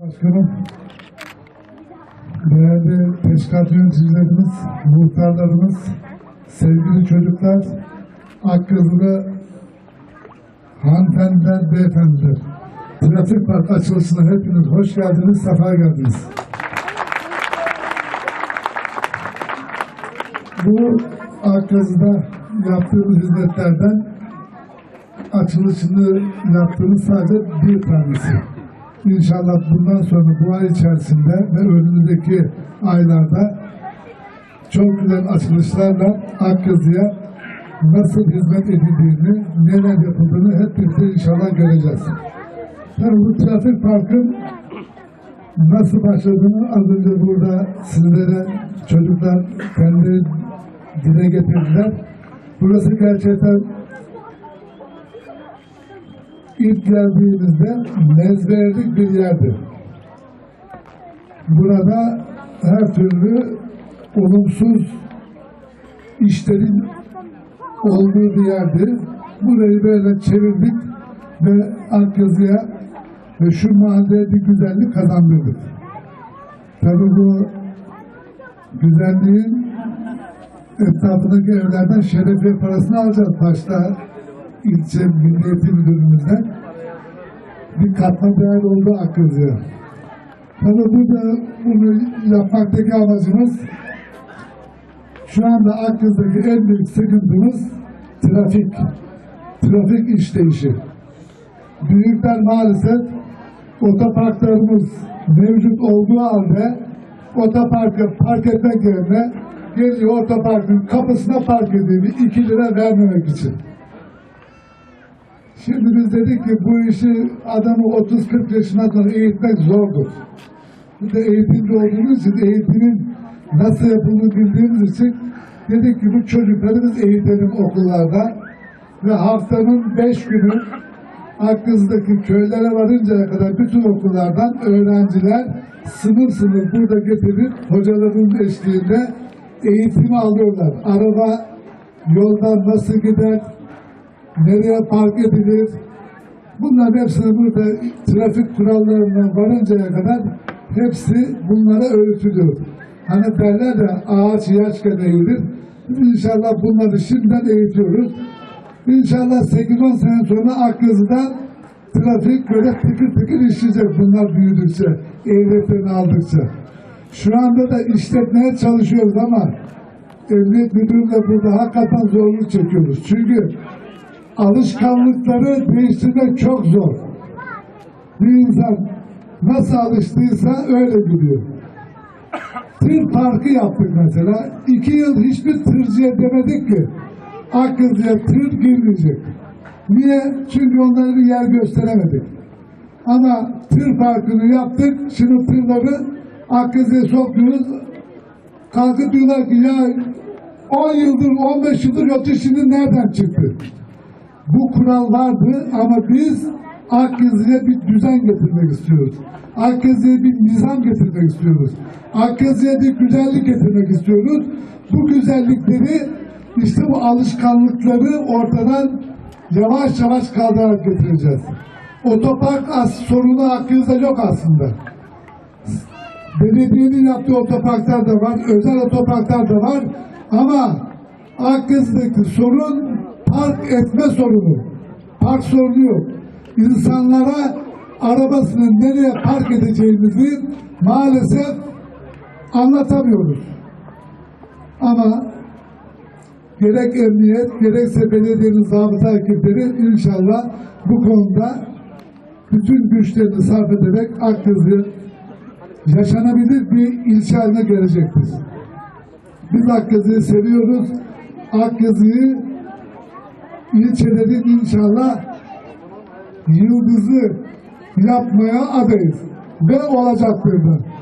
Başkanım, değerli teşkilat yöneticilerimiz, muhtarlarımız, sevgili çocuklar, Akkızılı hanımefendiler, beyefendiler, trafik park açılışına hepiniz hoş geldiniz, sefa geldiniz. Bu Akkızı'da yaptığımız hizmetlerden açılışını yaptığımız sadece bir tanesi. İnşallah bundan sonra bu ay içerisinde ve önümüzdeki aylarda çok güzel açılışlarla Akkızı'ya nasıl hizmet edildiğini, neler yapıldığını hep birlikte inşallah göreceğiz. Tabii bu trafik parkın nasıl başladığını az önce burada sizlere çocuklar kendi dile getirdiler. Burası gerçekten ilk geldiğimizde mezberlik bir yerdi. Burada her türlü olumsuz işlerin olduğu bir yerdi. Burayı böyle çevirdik ve Akyazı'ya ve şu mahalleye bir güzellik kazandırdık. Tabii bu güzelliğin etrafındaki evlerden şerefiye parasını alacağız başta ilçe milliyeti müdürümüzden bir katma değer oldu Akkızı'ya. Tabii burada bunu yapmaktaki amacımız şu anda Akkız'daki en büyük sıkıntımız trafik. Trafik işleyişi. Büyükler maalesef otoparklarımız mevcut olduğu halde otoparkı park etmek yerine geliyor otoparkın kapısına park ediyor 2 lira vermemek için. Şimdi biz dedik ki bu işi adamı 30-40 yaşına kadar eğitmek zordur. Bir de eğitimci olduğumuz için eğitimin nasıl yapıldığını bildiğimiz için dedik ki bu çocukları biz eğitelim okullarda ve haftanın 5 günü Akkız'daki köylere varıncaya kadar bütün okullardan öğrenciler sınıf sınıf burada getirip hocaların eşliğinde eğitimi alıyorlar. Araba yoldan nasıl gider, nereye park edilir, bunların hepsini burada trafik kurallarına varıncaya kadar hepsi bunlara öğütülüyor. Hani derler de ağaç yaşken eğilir. İnşallah bunları şimdiden eğitiyoruz. İnşallah 8-10 sene sonra Akkızı'da trafik böyle tıkır tıkır işleyecek bunlar büyüdükçe, ehliyetlerini aldıkça. Şu anda da işletmeye çalışıyoruz ama emniyet müdürümle burada hakikaten zorluk çekiyoruz. Çünkü alışkanlıkları değiştirmek çok zor. Bir insan nasıl alıştıysa öyle gidiyor. Tır parkı yaptık mesela. İki yıl hiçbir tırcıya demedik ki Akkızı'ya tır girmeyecek. Niye? Çünkü onlara bir yer gösteremedik. Ama tır parkını yaptık. Şimdi tırları Akkızı'ya sokuyoruz. Kalkıp diyorlar ki ya 10 yıldır, 15 yıldır şimdi nereden çıktı? Bu kural vardı ama biz Akkızı'ya bir düzen getirmek istiyoruz. Akkızı'ya bir nizam getirmek istiyoruz. Akkızı'ya bir güzellik getirmek istiyoruz. Bu güzellikleri işte bu alışkanlıkları ortadan yavaş yavaş kaldırarak getireceğiz. Otopark as sorunu Akkızı'da yok aslında. Belediyenin yaptığı otoparklar da var, özel otoparklar da var ama Akkızı'daki sorun park etme sorunu. Park sorunu yok. İnsanlara arabasını nereye park edeceğimizi maalesef anlatamıyoruz. Ama gerek emniyet gerekse belediyenin zabıta ekipleri inşallah bu konuda bütün güçlerini sarf ederek Akkızı yaşanabilir bir ilçe haline gelecektir. Biz Akkızı'yı seviyoruz. Akkızı'yı ilçelerin inşallah yıldızı yapmaya adayız. Ve olacaktır da.